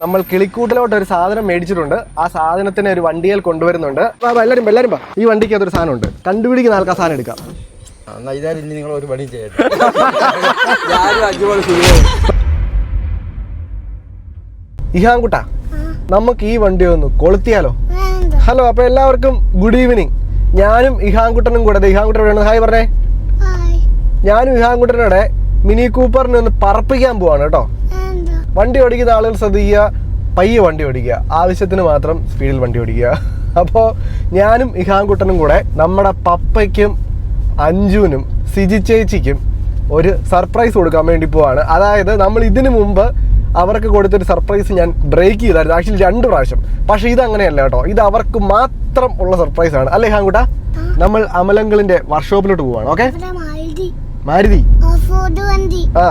നമ്മൾ കിളിക്കൂട്ടിലോട്ട് ഒരു സാധനം മേടിച്ചിട്ടുണ്ട്. ആ സാധനത്തിനെ ഒരു വണ്ടിയിൽ കൊണ്ടുവരുന്നുണ്ട്. വാ, എല്ലാവരും എല്ലാരും വാ. ഈ വണ്ടിക്ക് അതൊരു സാധനം ഉണ്ട് കണ്ടുപിടിക്കുന്ന ആൾക്ക് ആ സാധനം എടുക്കാം ഇനി നിങ്ങൾ ഒരു പണി ചെയ്യട്ടെ. ഇഹാൻകുട്ട നമുക്ക് ഈ വണ്ടി ഒന്ന് കൊളുത്തിയാലോ? ഹലോ അപ്പൊ എല്ലാവർക്കും ഗുഡ് ഈവനിങ്. ഞാനും ഇഹാൻകുട്ടനും കൂടെ ഇഹാൻകുട്ടനോട് ഇഹാൻകുട്ടൻ എവിടെയാണ്? ഹായ് പറഞ്ഞേ. ഹായ്. ഞാനും ഇഹാൻകുട്ടനോടെ മിനി കൂപ്പറിനെ ഒന്ന് പറപ്പിക്കാൻ പോവാണ് കേട്ടോ. വേണ്ട ഓടിക്കുന്ന ആളുകൾ ശ്രദ്ധിക്കുക. പയ്യെ വണ്ടി ഓടിക്കുക. ആവശ്യത്തിന് മാത്രം സ്പീഡിൽ വണ്ടി ഓടിക്കുക. അപ്പോൾ ഞാനും ഇഹാൻകുട്ടനും കൂടെ നമ്മുടെ പപ്പയ്ക്കും അഞ്ജുവിനും സിജി ചേച്ചിക്കും ഒരു സർപ്രൈസ് കൊടുക്കാൻ വേണ്ടി പോവാണ്. അതായത് നമ്മൾ ഇതിനു മുമ്പ് അവർക്ക് കൊടുത്തൊരു സർപ്രൈസ് ഞാൻ ബ്രേക്ക് ചെയ്തായിരുന്നു. ആക്ച്വലി രണ്ട് പ്രാവശ്യം. പക്ഷേ ഇത് അങ്ങനെയല്ല കേട്ടോ. ഇത് അവർക്ക് മാത്രം ഉള്ള സർപ്രൈസ് ആണ്. അല്ലേ ഹാങ്കുട്ട നമ്മൾ അമലങ്കളിന്റെ വർക്ക്ഷോപ്പിലോട്ട് പോവാണ്. ഓക്കെ മാരുതി. ആ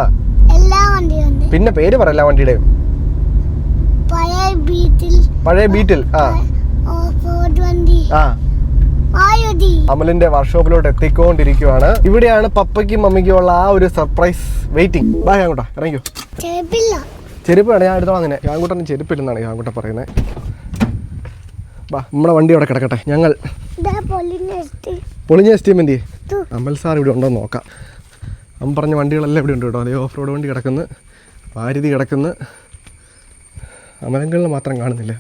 എല്ലാ വണ്ടിയുണ്ട് പിന്നെ പേര് പറയല്ല വണ്ടിയുടെ. പഴയ ബീറ്റിൽ. ആ. ആ. അമലിന്റെ വർക്ക്ഷോപ്പിലോട്ട് എത്തിക്കൊണ്ടിരിക്കുവാണ്. ഇവിടെയാണ് പപ്പയ്ക്കും മമ്മിക്കും ഉള്ള ആ ഒരു സർപ്രൈസ് വെയിറ്റിംഗ് ബാ ഇറങ്ങിക്കോ ചെറുപ്പില്ല ചെരുപ്പ് വേണം ഞാൻ എടുത്തോളാം അങ്ങനെ ഞാങ്കൂട്ടൻ ചെരുപ്പില്ലെന്നാണ് ഞാങ്കൂട്ട പറയുന്നത് ബാ നമ്മുടെ വണ്ടി അവിടെ കിടക്കട്ടെ. ഞങ്ങൾ പൊളിഞ്ഞ എസ്റ്റീമെന്റ് അമൽ സാർ ഇവിടെ ഉണ്ടോ നോക്കാം. അമ്മ പറഞ്ഞ വണ്ടികളെല്ലാം ഇവിടെ ഉണ്ട് കേട്ടോ. അതേ ഓഫ് റോഡ് വണ്ടി കിടക്കുന്നു. മാരുതി കിടക്കുന്ന അമലങ്ങളിൽ മാത്രം കാണുന്നില്ല.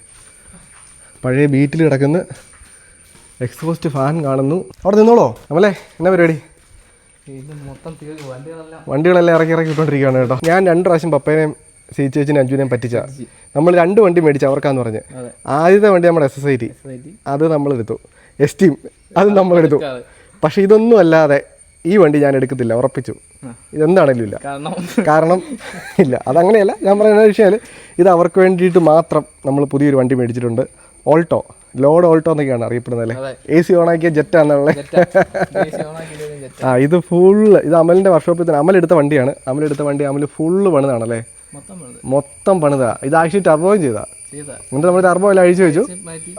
പഴയ ബീറ്റിൽ കിടക്കുന്ന എക്സ്പോസ്റ്റ് ഫാൻ കാണുന്നു. അവിടെ നിന്നോളോ അമലേ എന്നാ പരിപാടി? വണ്ടികളെല്ലാം ഇറക്കി ഇറക്കി വിട്ടോണ്ടിരിക്കുകയാണ് കേട്ടോ. ഞാൻ രണ്ട് പ്രാവശ്യം പപ്പേനെയും സി ചേച്ചിനെയും അഞ്ജുവിനെയും പറ്റിച്ച. നമ്മൾ രണ്ട് വണ്ടി മേടിച്ച അവർക്കാന്ന് പറഞ്ഞ്. ആദ്യത്തെ വണ്ടി നമ്മുടെ എസ് എസ് ഐ ടി അത് നമ്മളെടുത്തു. എസ് എസ്റ്റീം അത് നമ്മളെടുത്തു. പക്ഷെ ഇതൊന്നും അല്ലാതെ ഈ വണ്ടി ഞാൻ എടുക്കത്തില്ല ഉറപ്പിച്ചു. ഇതെന്താണേലും ഇല്ല. കാരണം? ഇല്ല. അതങ്ങനെയല്ല ഞാൻ പറയുന്ന വെച്ചാൽ ഇത് അവർക്ക് വേണ്ടിയിട്ട് മാത്രം നമ്മൾ പുതിയൊരു വണ്ടി മേടിച്ചിട്ടുണ്ട്. ഓൾട്ടോ. ലോഡ് ഓൾട്ടോ എന്നൊക്കെയാണ് അറിയപ്പെടുന്നത് അല്ലേ. എ സി ഓണാക്കിയ ഓണാക്കിയതിലും ആ ഇത് ഫുള്ള് ഇത് അമലിന്റെ വർക്ക്ഷോപ്പിൽ തന്നെ. അമൽ എടുത്ത വണ്ടിയാണ്. അമൽ എടുത്ത വണ്ടി അമൽ ഫുള്ള് പണിതാണല്ലേ? മൊത്തം പണിതാ. ഇത് ആക്ച്വലി ടർബോയും ചെയ്താ. എന്നിട്ട് നമ്മൾ ടർബോ എല്ലാം അഴിച്ചു വെച്ചു.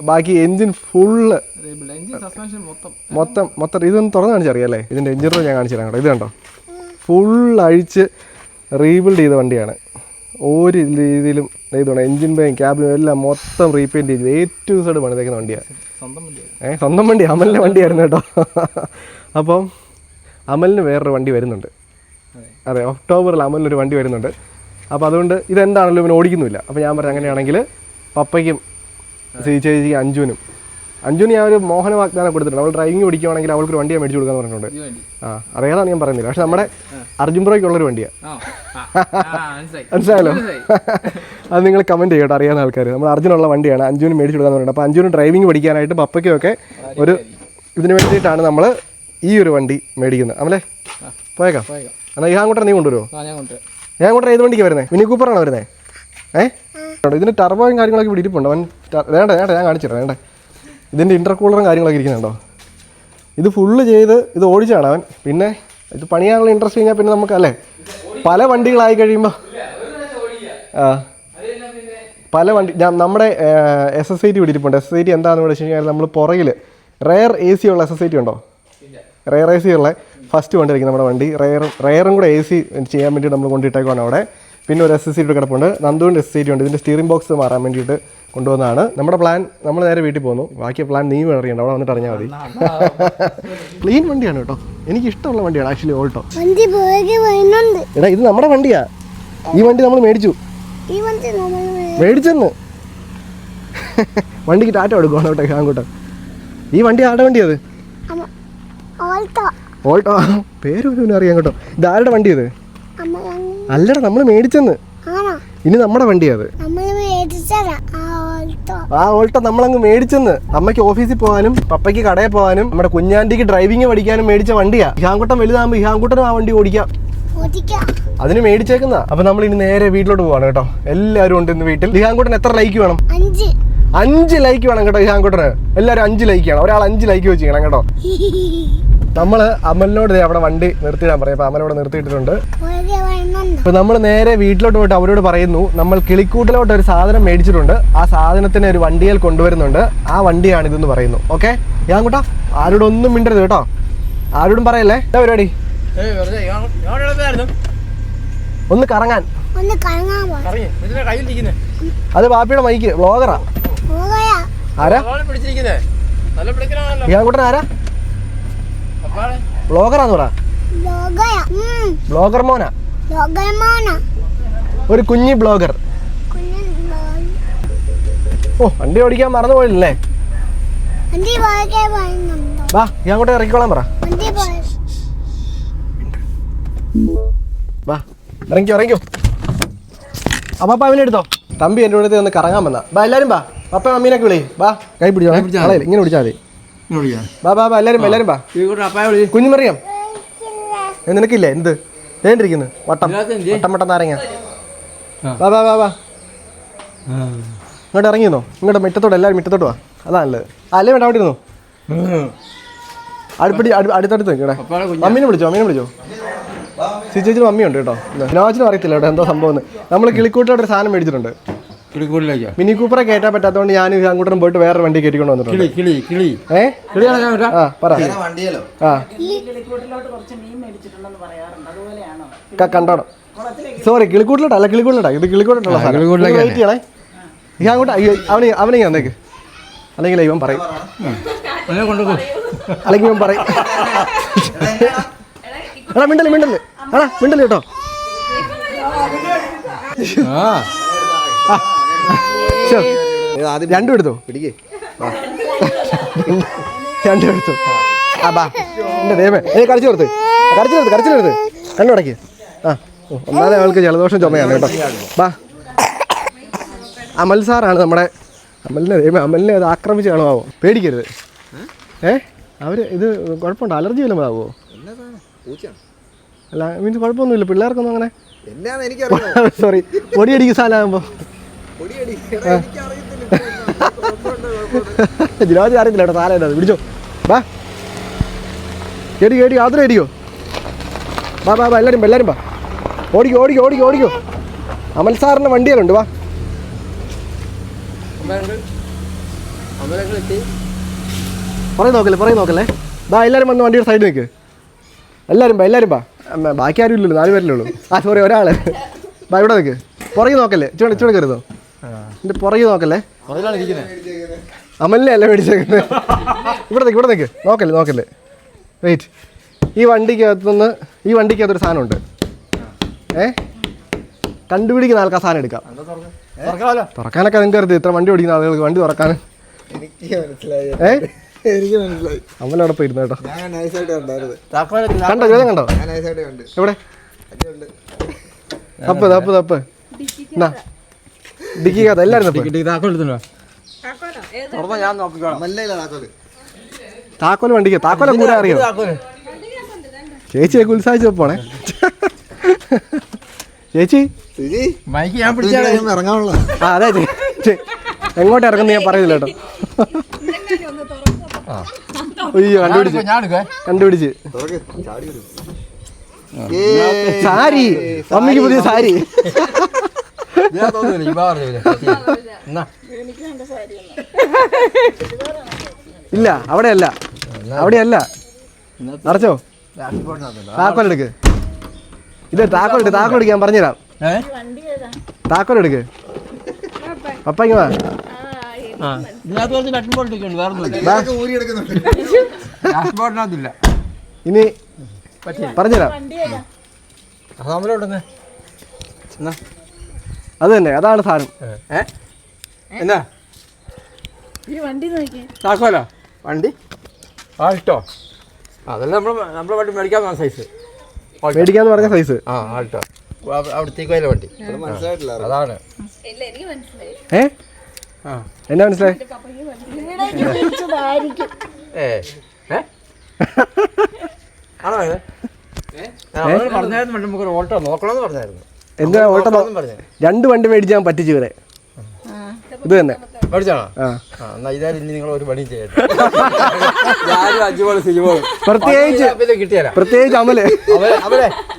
ബാക്കി എഞ്ചിൻ ഫുള്ള് എഞ്ചിൻ മൊത്തം. മൊത്തം മൊത്തം ഇതൊന്ന് തുറന്ന് കാണിച്ചറിയാല്ലേ ഇതിന്റെ എഞ്ചിൻ റൂം ഞാൻ കാണിച്ചു തരാം ഇത് കണ്ടോ? ഫുൾ അഴിച്ച് റീബിൽഡ് ചെയ്ത വണ്ടിയാണ്. ഒരു രീതിയിലും ഇതുകൊണ്ട് എഞ്ചിൻ ബേയും ക്യാബിനും എല്ലാം മൊത്തം റീപെയിന്റ് ചെയ്ത് ഏറ്റവും സൈഡ് പണിതേക്കുന്ന വണ്ടിയാണ് സ്വന്തം വണ്ടിയാണ് ഏ സ്വന്തം വണ്ടി അമലിന്റെ വണ്ടിയായിരുന്നു കേട്ടോ. അപ്പം അമലിന് വേറൊരു വണ്ടി വരുന്നുണ്ട്. അതെ. അതെ ഒക്ടോബറിൽ അമലിനൊരു വണ്ടി വരുന്നുണ്ട്. അപ്പോൾ അതുകൊണ്ട് ഇതെന്താണല്ലോ ഇവൻ ഓടിക്കുന്നില്ല അപ്പോൾ ഞാൻ പറഞ്ഞു അങ്ങനെയാണെങ്കിൽ പപ്പയ്ക്കും സി ചേച്ചി അഞ്ജുനും അഞ്ജുന് ഞാൻ ഒരു മോഹന വാഗ്ദാനം കൊടുത്തിട്ടുണ്ട്. അവൾ ഡ്രൈവിംഗ് പഠിക്കുവാണെങ്കിൽ അവൾക്ക് ഒരു വണ്ടി മേടിച്ചു കൊടുക്കാന്ന് പറഞ്ഞിട്ടുണ്ട്. ആ അറിയാതാണ് ഞാൻ പറയുന്നില്ല. പക്ഷെ നമ്മുടെ അർജുൻ ബ്രോയ്ക്ക് ഉള്ളൊരു വണ്ടിയാണ് മനസ്സിലായല്ലോ? മനസ്സിലായി. അത് നിങ്ങൾ കമന്റ് ചെയ്യട്ടോ അറിയാവുന്ന ആൾക്കാർ നമ്മൾ അർജുനുള്ള വണ്ടിയാണ്. അഞ്ജുവിന് മേടിച്ചു കൊടുക്കാന്ന് പറഞ്ഞിട്ടുണ്ട്. അപ്പൊ അഞ്ജുവിന് ഡ്രൈവിംഗ് പഠിക്കാനായിട്ട് പപ്പയ്ക്കും ഒക്കെ ഒരു ഇതിന് വേണ്ടിയിട്ടാണ് നമ്മൾ ഈ ഒരു വണ്ടി മേടിക്കുന്നത്. അമലേ പോയേക്കാം. എന്നാൽ ഈ അങ്ങോട്ട് നീ കൊണ്ടുവരുമോ ഞാൻ കൊണ്ടുവരാം. ഏത് വണ്ടിക്ക് വരുന്നത് മിനി കൂപ്പറാണോ വരുന്നത് ഏ? കേട്ടോ, ഇതിന് ടർബോയും കാര്യങ്ങളൊക്കെ ഇവിടെ ഇരിപ്പുണ്ട്. അവൻ വേണ്ട വേണ്ട ഞാൻ കാണിച്ചു തരാം വേണ്ട. ഇതിന്റെ ഇന്റർകൂളറും കാര്യങ്ങളൊക്കെ ഇരിക്കുന്നുണ്ടോ? ഇത് ഫുള്ള് ചെയ്ത് ഇത് ഓടിച്ചാണ് അവൻ. പിന്നെ ഇത് പണിയാനുള്ള ഇൻട്രസ്റ്റ് കഴിഞ്ഞാൽ പിന്നെ നമുക്ക് അല്ലേ? പല വണ്ടികളായി കഴിയുമ്പോൾ ആ. പല വണ്ടി ഞാൻ നമ്മുടെ എസ് എസ് ഐ ടി ഇവിടെ ഇരിപ്പുണ്ട്. എസ് എസ് ഐ ടി എന്താണെന്ന് വെച്ച് കഴിഞ്ഞാൽ നമ്മൾ പുറകിൽ റെയർ എ സി ഉള്ള എസ് എസ് ഐ ടി ഉണ്ടോ? റെയർ എ സി ഉള്ള ഫസ്റ്റ് വണ്ടി ആയിരിക്കും നമ്മുടെ വണ്ടി. റെയർ റെയറും കൂടെ എ സി ചെയ്യാൻ വേണ്ടി നമ്മൾ കൊണ്ടിട്ടേക്കുവാണ് അവിടെ. പിന്നെ ഒരു എസ് എസ് സീറ്റ് കിടപ്പുണ്ട്. നന്ദുവിന്റെ എസ് സി ടി ഉണ്ട്. ഇതിന്റെ സ്റ്റിയറിംഗ് ബോക്സ് മാറാൻ വേണ്ടിയിട്ട് കൊണ്ടുവന്നതാണ്. നമ്മുടെ പ്ലാൻ നമ്മൾ നേരെ വീട്ടിൽ പോന്നു. ബാക്കി പ്ലാൻ നീ അറിയണ്ട. അവിടെ വന്നിട്ട് അറിഞ്ഞാൽ മതി. ക്ലീൻ വണ്ടിയാണ് കേട്ടോ. എനിക്ക് ഇഷ്ടമുള്ള വണ്ടിയാണ് ആക്ച്വലി ഓൾട്ടോ. എടാ ഇത് നമ്മുടെ വണ്ടിയാ. ഈ വണ്ടി നമ്മൾ മേടിച്ചു. ഈ വണ്ടി നമ്മൾ മേടിച്ചെന്ന്. വണ്ടിക്ക് ടാറ്റ കൊടുക്കുവാണ് കേട്ടോ അങ്ങോട്ട് ഈ വണ്ടി ആരുടെ വണ്ടി അത് ഓൾട്ടോ. ഓൾട്ടോ. പേര് അറിയാം കേട്ടോ. ഇത് ആരുടെ വണ്ടി അമ്മ അല്ലടാ നമ്മൾ മേടിച്ചെന്ന്. ഇനി നമ്മുടെ വണ്ടിയാ അത്. ആ ഓൾട്ടോ. നമ്മളങ്ങ് മേടിച്ചെന്ന്. അമ്മയ്ക്ക് ഓഫീസിൽ പോകാനും പപ്പയ്ക്ക് കടയിൽ പോകാനും നമ്മുടെ കുഞ്ഞാണ്ടിക്ക് ഡ്രൈവിംഗ് പഠിക്കാനും മേടിച്ച വണ്ടിയാ. ഇഹാങ്കുട്ടം വലുതാകുമ്പോൾ ഇഹാങ്കുട്ടനും ആ വണ്ടി ഓടിക്കാം. അതിന് മേടിച്ചേക്കുന്ന. അപ്പൊ നമ്മൾ ഇനി നേരെ വീട്ടിലോട്ട് പോവാണ് കേട്ടോ. എല്ലാവരും ഉണ്ട് ഇന്ന് വീട്ടിൽ. ഇഹാങ്കുട്ടൻ എത്ര ലൈക്ക് വേണം? അഞ്ച്. അഞ്ച് ലൈക്ക് വേണം കേട്ടോ ഇഹാങ്കുട്ടന്. എല്ലാവരും അഞ്ച് ലൈക്ക് വേണം. ഒരാൾ അഞ്ച് ലൈക്ക് വെച്ചിരിക്കണം കേട്ടോ. നമ്മൾ അമലിനോട് ദേ അവിടെ വണ്ടി നിർത്തിയിടാൻ പറയും. അപ്പൊ അമലോട് നിർത്തിയിട്ടിട്ടുണ്ട്. അപ്പോൾ അപ്പൊ നമ്മൾ നേരെ വീട്ടിലോട്ട് പോയിട്ട് അവരോട് പറയുന്നു നമ്മൾ കിളിക്കൂട്ടിലോട്ട് ഒരു സാധനം മേടിച്ചിട്ടുണ്ട്. ആ സാധനത്തിനെ ഒരു വണ്ടിയിൽ കൊണ്ടുവരുന്നുണ്ട്. ആ വണ്ടിയാണ് ഇതെന്ന് പറയുന്നു. ഓക്കെ? ഞാൻ കൂട്ടാ ആരോടൊന്നും മിണ്ടരുത് കേട്ടോ. ആരോടും പറയല്ലേ? എന്താ പരിപാടി. ഒന്ന് കറങ്ങാൻ. അത് ബാപ്പിയുടെ മൈക്ക് വ്ളോഗറാ. ആരാ? ഞാൻ പിടിച്ചിരിക്കുന്നേ. നല്ല പിടിക്കണമല്ലോ ഇയാൾക്കൂട്ടൻ ആരാ വ്ളോഗറാന്ന് പറ. ബ്ലോഗർ മോനാ. ഒരു കുഞ്ഞി ബ്ലോഗർ. കുഞ്ഞു ഓ വണ്ടി ഓടിക്കാൻ മറന്നു പോയില്ലേ വാ ഞാൻ അങ്ങോട്ട് ഇറക്കിക്കോളാൻ പറ. വാ ഇറങ്ങിക്കോ ഇറങ്ങിക്കോ. അപ്പാപ്പ അവനെ എടുത്തോ. തമ്പി എന്റെ കൂടെ ഒന്ന് കറങ്ങാൻ വന്നാ. ബാ എല്ലാരും ബാ പപ്പ മമ്മീനൊക്കെ വിളി. ബാ കൈ പിടിച്ചോ ഇങ്ങനെ പിടിച്ചാൽ മതി. ബാ ബാ ബാ എല്ലാരും ബാ എല്ലാരും ബാ കുഞ്ഞുമറിയാം. നിനക്കില്ലേ? എന്ത്? വേണ്ടിരിക്കുന്നു വട്ടം? വട്ടം വട്ടം നാരങ്ങ. ബാ ബാ ബാ വാ വാ. ഇങ്ങോട്ട് ഇറങ്ങിയിരുന്നോ? ഇങ്ങോട്ട് മുറ്റത്തോട്ട് എല്ലാവരും മുറ്റത്തോട്ട് വാ. അതാ നല്ലത്. അല്ലേ വേണ്ട അവിടെ ഇരുന്നു അടുപ്പടി അടു- അടുത്തടുത്ത് നിൽക്കണേ അമ്മീനെ. മമ്മീനെ വിളിച്ചോ അമ്മീനെ വിളിച്ചോ? സിച്ചേച്ചിന് മമ്മിയുണ്ട് കേട്ടോ. ലോജിനും അറിയത്തില്ല കേട്ടോ എന്തോ സംഭവം നമ്മൾ കിളിക്കൂട്ടിലോട്ട് ഒരു സാധനം മേടിച്ചിട്ടുണ്ട്. കിളിക്കൂടിലേക്കോ? മിനി കൂപ്പറെ കയറ്റാൻ പറ്റാത്തതുകൊണ്ട് ഞാൻ അങ്ങോട്ടും പോയിട്ട് വേറെ വണ്ടി കയറ്റിക്കൊണ്ട് വന്നിട്ടുണ്ട്. കിളി കിളി കിളി. ഏ? കിളി ഇറങ്ങാൻ പറ്റാ? ആ പറ. ആ. കണ്ടോണം. സോറി കിളിക്കൂട്ടിലോട്ട്? അല്ല കിളിക്കൂട്ടിലോട്ടാ? ഇത് കിളിക്കൂട്ടിലുള്ള ആ, കിളിക്കൂട്ടിലേക്ക് വെയിറ്റ് ചെയ്യണേ. ഈ അങ്ങോട്ട് അയ്യോ, അവന് അവനെ വന്നേക്ക് അല്ലെങ്കിൽ ഇവൻ പറയും. അല്ലെങ്കിൽ ഇവൻ പറയും. എടാ മിണ്ടൽ മിണ്ടല്ലേ എടാ മിണ്ടൽ കേട്ടോ. ആ. രണ്ടും എടുത്തോ? പിടിക്കേ. രണ്ടും എടുത്തു. ആ ബാ. എന്റെ ദൈവമേ. ഏ കരച്ചു കൊടുത്ത്. കരച്ചു കൊടുത്ത് കരച്ചു കൊടുത്ത്. കണ്ണുടക്കി ആ. ഓ, ഒന്നാമതെ അവൾക്ക് ജലദോഷം ചുമയാണ് കേട്ടോ. ബാ. അമൽ സാറാണ് നമ്മുടെ അമലിനെ ദൈവമേ അമലിനെ അത് ആക്രമിച്ച് കാണുമാവോ? പേടിക്കരുത്. ഏ? അവർ ഇത് കുഴപ്പമുണ്ടോ? അലർജി വല്ലതും ആവോ? അല്ല മീൻസ് കുഴപ്പമൊന്നുമില്ല. പിള്ളേർക്കൊന്നും അങ്ങനെ സോറി പൊടിയടിക്കുന്ന സാധനമാകുമ്പോൾ ജിലോജി അറിയത്തില്ല കേട്ടോ സാധനം അത് പിടിച്ചോ. ബാ. കേടി കേടി ആദ്യം അടിക്കോ ബാ ബാ ബാ എല്ലാവരും എല്ലാവരും ബാ. ഓടിക്കോ ഓടിക്കോ ഓടിക്കോ ഓടിക്കോ. അമൽ സാറിന്റെ വണ്ടികളുണ്ട് വാ പറയും നോക്കല്ലേ പറയും നോക്കല്ലേ? ബാ എല്ലാവരും വന്ന് വണ്ടിയുടെ സൈഡിൽ നിൽക്ക് എല്ലാരും ബാ എല്ലാവരും ബാ. ബാക്കി ആരും ഇല്ലല്ലോ നാല് ഉള്ളൂ. ആ സോറി ഒരാൾ. ബാ ഇവിടെ നിൽക്ക് പുറകെ നോക്കല്ലേ ഇച്ചിരി ഇച്ചിരി കരുതോ എന്റെ പുറകെ നോക്കല്ലേ? അമലിനെ അല്ല മേടിച്ചേക്കുന്നത് ഇവിടെ നിൽക്ക് ഇവിടെ നിൽക്ക് നോക്കല്ലേ നോക്കല്ലേ. വെയിറ്റ് ഈ വണ്ടിക്കകത്തുനിന്ന് ഈ വണ്ടിക്കകത്തൊരു സാധനമുണ്ട്. ഏ? കണ്ടുപിടിക്കുന്ന ആൾക്കാർ സാധനം എടുക്കാം. തുറക്കാനൊക്കെ നിങ്ങൾക്ക് അറിയാം ഇത്ര വണ്ടി ഓടിക്കുന്ന ആളുകൾക്ക് വണ്ടി തുറക്കാൻ. എനിക്ക് മനസ്സിലായി. ഏ? എനിക്ക് മനസ്സിലായി. അമലവിടെ പോയി ഇരുന്നു കേട്ടോ. കണ്ടോ കണ്ടോ? എവിടെ? തപ്പ് തപ്പ് തപ്പ്. എന്നാ ഡിക്കിക്കകത്ത് കഥ എല്ലാരും താക്കോൽ വണ്ടിക്ക്? താക്കോല കൂടെ അറിയോ? ചേച്ചി ചേച്ചിയൊക്കെ ഉത്സാഹിച്ച് പോണേ. ചേച്ചി? മൈക്ക് ഞാൻ ഇറങ്ങാനുള്ള ആ അതെ ചേ ചേ എങ്ങോട്ട് ഇറങ്ങുന്ന ഞാൻ പറയുന്നില്ല കേട്ടോ. അയ്യോ കണ്ടുപിടിച്ച്. ഞാൻ എടുക്കേ കണ്ടുപിടിച്ച്. തുറക്ക് ചാടി വരും. സാരി. അമ്മയ്ക്ക് പുതിയ സാരി. ഞാൻ തോന്നുന്നില്ല ഇപ്പൊ പറഞ്ഞില്ലേ എന്നാ. ഇല്ല അവിടെയല്ല. അവിടെയല്ല. നടച്ചോ? താക്കോലെടുക്ക് ഇത് താക്കോലെടുക്ക് താക്കോലെടുക്ക് ഞാൻ പറഞ്ഞുതരാം. താക്കോലെടുക്ക് എടുക്കുന്നുണ്ട്. ഡാഷ്ബോർഡിനകത്തില്ല ഇനി പറഞ്ഞുതരാം. അത് തന്നെ അതാണ് സാധനം. ഏ. എന്നാ? ഈ വണ്ടി നോക്കി താക്കോലോ വണ്ടി? ആ ഇട്ടോ അതല്ല നമ്മൾ നമ്മളെ വണ്ടി മേടിക്കാൻ സൈസ് മേടിക്കാന്ന് പറഞ്ഞ സൈസ് ആ ആൾട്ടോ അവിടത്തേക്ക് വല്ല വണ്ടി. മനസ്സിലായിട്ടില്ല അതാണ്. ഏ? ആ. എന്നാ മനസ്സിലായി? ഏ? ഏ? ആണോ പറഞ്ഞായിരുന്നു നമുക്ക് നമുക്കൊരു ഓട്ടോ നോക്കണമെന്ന് പറഞ്ഞായിരുന്നു. എന്താ ഓട്ടം രണ്ട് വണ്ടി മേടിച്ച് ഞാൻ പറ്റിച്ചു ഇവരെ. ഇത് തന്നെ. പ്രത്യേകിച്ച് പ്രത്യേകിച്ച് അമൽ.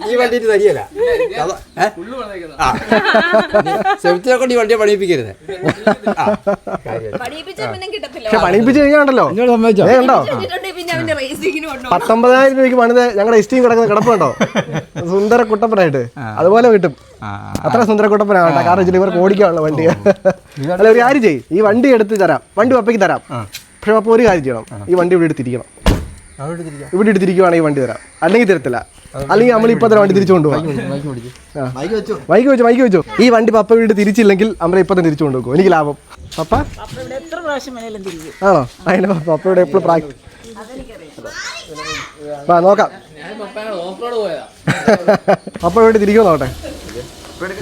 ഈ തരികയില്ല. കൊണ്ട് ഈ വണ്ടിയെ പണിയിപ്പിക്കരുത്. പക്ഷെ പണിയിപ്പിച്ച് കഴിഞ്ഞാണ്ടല്ലോ എന്നോട് സമ്മതിച്ചോ? ഏ ഉണ്ടോ പത്തൊമ്പതായിരം രൂപയ്ക്ക് പണിത് ഞങ്ങളുടെ ഇഷ്ടിയും കിടക്കുന്ന കിടപ്പുണ്ടോ? സുന്ദര കുട്ടപ്പനായിട്ട്. അതുപോലെ കിട്ടും. അത്ര സുന്ദരക്കുട്ടപ്പനാണ് കേട്ടോ കാരണം വെച്ചാൽ ഇവർക്ക് ഓടിക്കാനുള്ള വണ്ടി. അല്ല ഒരു കാര്യം ചെയ്യും. ഈ വണ്ടി എടുത്ത് തരാം. വണ്ടി പപ്പയ്ക്ക് തരാം. പക്ഷെ പപ്പ ഒരു കാര്യം ചെയ്യണം. ഈ വണ്ടി ഇവിടെ എടുത്തിരിക്കണം. ഇവിടെ എടുത്തിരിക്കുവാണെങ്കിൽ വണ്ടി തരാം. അല്ലെങ്കിൽ തരത്തില്ല. അല്ലെങ്കിൽ നമ്മൾ ഇപ്പൊ തന്നെ വണ്ടി തിരിച്ചു കൊണ്ടുപോകാം മൈക്ക് വെച്ചു മൈക്ക് വെച്ചോ. ഈ വണ്ടി പപ്പ വീട് തിരിച്ചില്ലെങ്കിൽ അമ്മ ഇപ്പൊ തന്നെ തിരിച്ചു കൊണ്ടുപോകും എനിക്ക് ലാഭം. പപ്പ? ആണോ? അതിന് പപ്പയുടെ എപ്പോഴും പ്രാക്ടീസ് നോക്കാം. ഞാൻ ഇവിടെ ഓഫ് നോട്ടെ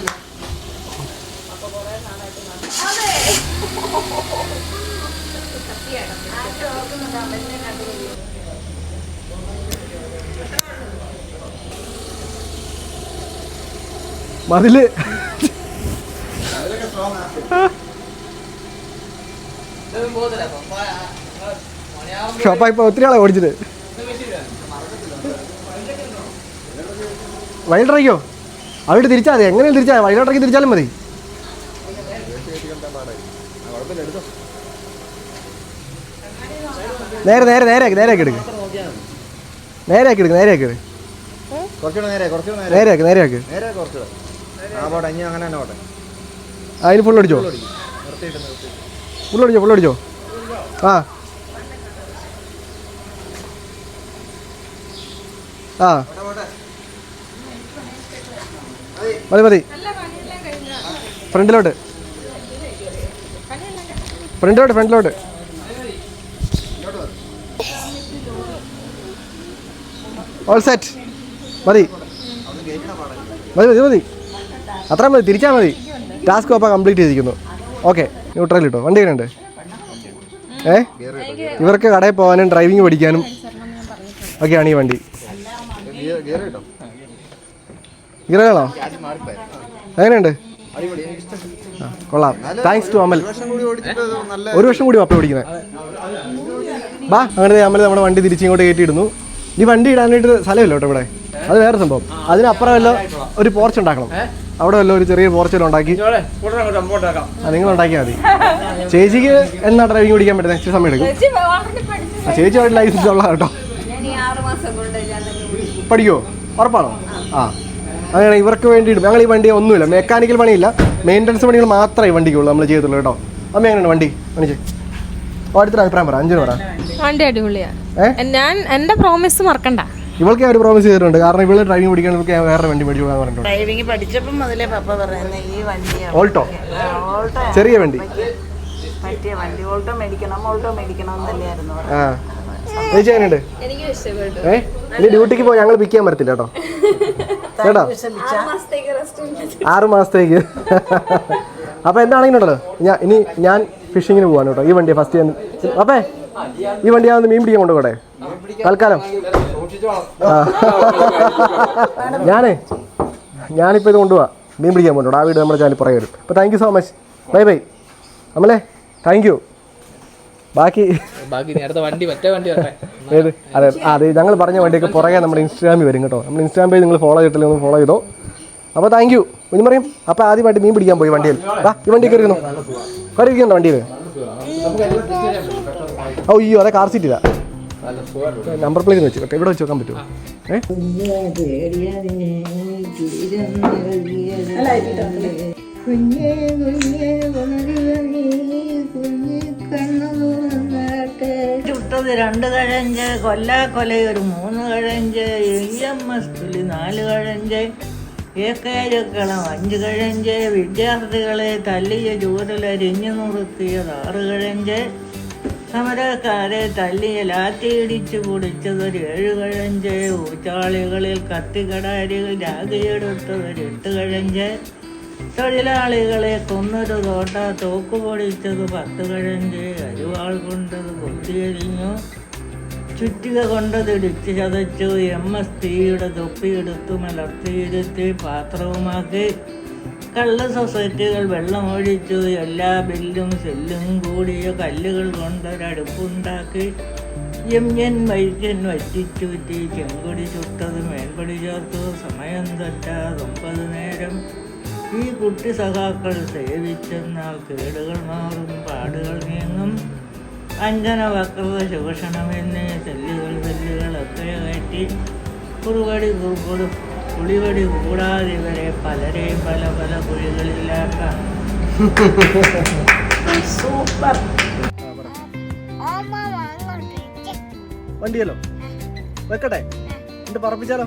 മതിൽ. ഷോപ്പ ഇപ്പൊ ഒത്തിരി ആളെ ഓടിച്ചിട്ട്. വൈകിട്ടറിക്കോ അവിടെ തിരിച്ചാൽ മതി. എങ്ങനെയും തിരിച്ചാൽ വഴിയിലോട്ടേക്ക് തിരിച്ചാലും മതി. നേരെ നേരെ നേരെ നേരെ ആക്കി എടുക്ക് നേരെ ആക്കി എടുക്ക് നേരെ ആക്കി എടുക്ക് ഫുൾ നേരെ ഫുൾ നേരെ ഫുൾ അടിച്ചോ? ആ. ആക്കി നേരെ കുറച്ചുകൂടെ ആ പോട്ടെ ഇനി അങ്ങനെ തന്നെ പോട്ടെ അതിന് ഫുൾ അടിച്ചോ ഫുൾ അടിച്ചോ ഫുൾ അടിച്ചോ ആ ആ മതി മതി. ഫ്രണ്ടിലോട്ട്. ഫ്രണ്ടിലോട്ട് ഫ്രണ്ടിലോട്ട്. ഓൾ സെറ്റ് മതി. മതി മതി മതി. അത്ര മതി തിരിച്ചാൽ മതി. ടാസ്ക് അപ്പോൾ കംപ്ലീറ്റ് ചെയ്തിരിക്കുന്നു. ഓക്കെ ന്യൂട്രൽ കിട്ടോ വണ്ടി എങ്ങനെയുണ്ട്? ഏ? ഇവർക്ക് കടയിൽ പോകാനും ഡ്രൈവിംഗ് പഠിക്കാനും ഒക്കെയാണ് ഈ വണ്ടി. ഇങ്ങനെയാണോ? എങ്ങനെയുണ്ട്? കൊള്ളാം. Thanks to Amal. ഒരു വർഷം കൂടി പപ്പ പിടിക്കുന്നത് ബാ അങ്ങനെ അമൽ നമ്മുടെ വണ്ടി തിരിച്ച് ഇങ്ങോട്ട് കയറ്റിയിടുന്നു. ഈ വണ്ടി ഇടാനായിട്ട് സ്ഥലമില്ല കേട്ടോ ഇവിടെ. അത് വേറെ സംഭവം. അതിനപ്പുറം വല്ല ഒരു പോർച്ച് ഉണ്ടാക്കണം. അവിടെ വല്ല ഒരു ചെറിയ പോർച്ച് ഉണ്ടാക്കി. നിങ്ങൾ ഉണ്ടാക്കിയാൽ മതി. ചേച്ചിക്ക് എന്നാ ഡ്രൈവിംഗ് പിടിക്കാൻ പറ്റുന്നത് ഇച്ചിരി സമയം എടുക്കും. ചേച്ചി വാഹനം പഠിച്ചു ആ, അവിടെ ലൈസൻസ് ഉള്ള കേട്ടോ. പഠിക്കുമോ ഉറപ്പാണോ? ആ. അങ്ങനെ ഇവർക്ക് വേണ്ടിയിട്ട് ഞങ്ങൾ ഈ വണ്ടി ഒന്നുമില്ല. മെക്കാനിക്കൽ പണിയില്ല. മെയിന്റനൻസ് പണികൾ മാത്രമേ ഈ വണ്ടിക്കുള്ളൂ നമ്മൾ ചെയ്തിട്ടുള്ളൂ കേട്ടോ. അമ്മ എങ്ങനെയാണ് വണ്ടി? പണിച്ച് അടുത്തൊരു അഭിപ്രായം പറ അഞ്ചിന് പറ. വണ്ടി അടിപൊളിയാ. ഞാൻ എന്റെ പ്രോമിസ് മറക്കണ്ട. ഇവൾക്ക് ഒരു പ്രോമിസ് ചെയ്തിട്ടുണ്ട്. കാരണം ഇവൾ ഡ്രൈവിംഗ് പഠിക്കാൻ ഇവൾക്ക് ഞാൻ വേറെ വണ്ടി മേടിച്ചു പോകാൻ പറഞ്ഞിട്ടുണ്ട്. ഡ്രൈവിംഗ് പഠിച്ചപ്പോൾ മുതലേ പപ്പ പറയുന്നത് ഈ വണ്ടിയാണ് ഓൾട്ടോ ഓൾട്ടോ ചെറിയ വണ്ടി. പറ്റിയ വണ്ടി. ഓൾട്ടോ മേടിക്കണം ഓൾട്ടോ മേടിക്കണം എന്ന് തന്നെയായിരുന്നു പറയുന്നത്. ആ ചേച്ചി എങ്ങനെയുണ്ട്? എനിക്ക് ഇഷ്ടപ്പെട്ടു. ഏ? ഇനി ഡ്യൂട്ടിക്ക് പോയി ഞങ്ങൾ പിക്ക് ചെയ്യാൻ പറ്റത്തില്ല കേട്ടോ. കേട്ടോ? ആറ് മാസത്തേക്ക് അപ്പൊ അപ്പോൾ എന്താണെങ്കിലും ഉണ്ടല്ലോ ഞാൻ ഇനി ഞാൻ ഫിഷിങ്ങിന് പോവാണ് കേട്ടോ. ഈ വണ്ടി ഫസ്റ്റ് ഞാൻ അപ്പേ ഈ വണ്ടി ഞാൻ ഒന്ന് മീൻ പിടിക്കാൻ കൊണ്ടുപോകട്ടെ? തൽക്കാലം. ഞാനേ ഞാനിപ്പോൾ ഇത് കൊണ്ടുപോവാ. മീൻ പിടിക്കാൻ പോകുന്നുണ്ടോ ആ വീട് നമ്മുടെ ചാനൽ പുറകെ വരും. അപ്പോൾ thank you so much bye bye അമ്മലേ thank you ബാക്കി ബാക്കി നേരത്തെ വണ്ടി മറ്റേ വണ്ടി അതെ അതെ ഞങ്ങൾ പറഞ്ഞ വണ്ടിയൊക്കെ പുറകെ നമ്മുടെ ഇൻസ്റ്റാഗ്രാമിൽ വരും കേട്ടോ. നമ്മുടെ ഇൻസ്റ്റാഗ്രാം പേജ് നിങ്ങൾ ഫോളോ ചെയ്തിട്ടില്ല ഒന്ന് ഫോളോ ചെയ്തോ. അപ്പോൾ താങ്ക് യു കുഞ്ഞു പറയും അപ്പോൾ ആദ്യമായിട്ട് മീൻ പിടിക്കാൻ പോയി വണ്ടിയിൽ. ആ ഈ വണ്ടി കയറിയിരുന്നു? കയറി ഇരിക്കുന്നുണ്ടോ വണ്ടിയിൽ? ഓ അയ്യോ അതെ കാർ സീറ്റ് ഇതാ. നമ്പർ പ്ലേറ്റ് വെച്ചു കേട്ടോ ഇവിടെ വെച്ച് വെക്കാൻ പറ്റുമോ? ഏ? ചുട്ടത് രണ്ട് കഴഞ്ച് കൊല്ലാക്കൊല ഒരു മൂന്ന് കഴഞ്ച് ഇ എം എസ് തുലി നാല് കഴഞ്ച് ഏക്കാരക്കളം അഞ്ച് കഴഞ്ച് വിദ്യാർത്ഥികളെ തല്ലിയ ചൂരലരിഞ്ഞു നിർത്തിയത് ആറ് കഴഞ്ച്. സമരക്കാരെ തല്ലിയ ലാത്തിയിടിച്ച് പൊടിച്ചതൊരു ഏഴ് കഴഞ്ച്. ഊച്ചാളികളിൽ കത്തിക്കടാരികൾ രാഗിയെടുത്തതൊരു എട്ട് കഴഞ്ച്. തൊഴിലാളികളെ കൊന്നൊരു തോട്ട തോക്ക് പൊടിച്ചത് പത്ത് കഴഞ്ച് അരുവാൾ കൊണ്ടത് കൊത്തിയരിഞ്ഞു ചുറ്റിക കൊണ്ടത് ഇടിച്ച് ചതച്ചു എം എസ് തീയുടെ തൊപ്പിയെടുത്തു മലർത്തിയിരുത്തി പാത്രവുമാക്കി. കള്ള സൊസൈറ്റികൾ വെള്ളമൊഴിച്ചു എല്ലാ ബില്ലും സെല്ലും കൂടിയ കല്ലുകൾ കൊണ്ടൊരടുപ്പുണ്ടാക്കി എൻ വൈദ്യൻ വറ്റിച്ചുറ്റി ചെങ്കൊടി ചുട്ടത് മേൽപടി ചേർത്തു. സമയം തെറ്റാതൊമ്പത് നേരം. ഈ കുട്ടി സഖാക്കൾ സേവിച്ചെന്നാൽ കേടുകൾ മാറും പാടുകൾ നീങ്ങും. അഞ്ജന വക്രത ശോഷണമെന്ന് തെല്ലുകൾ തെല്ലുകളൊക്കെ കയറ്റി കുറുവടി കുറുക്കൊടും കുളിവടി കൂടാതെ ഇവരെ പലരെയും പല പല കുഴികളിലാക്കാം. സൂപ്പർ. വണ്ടിയല്ലോ? വെക്കട്ടെ? എന്നിട്ട് പറപ്പിച്ചാലോ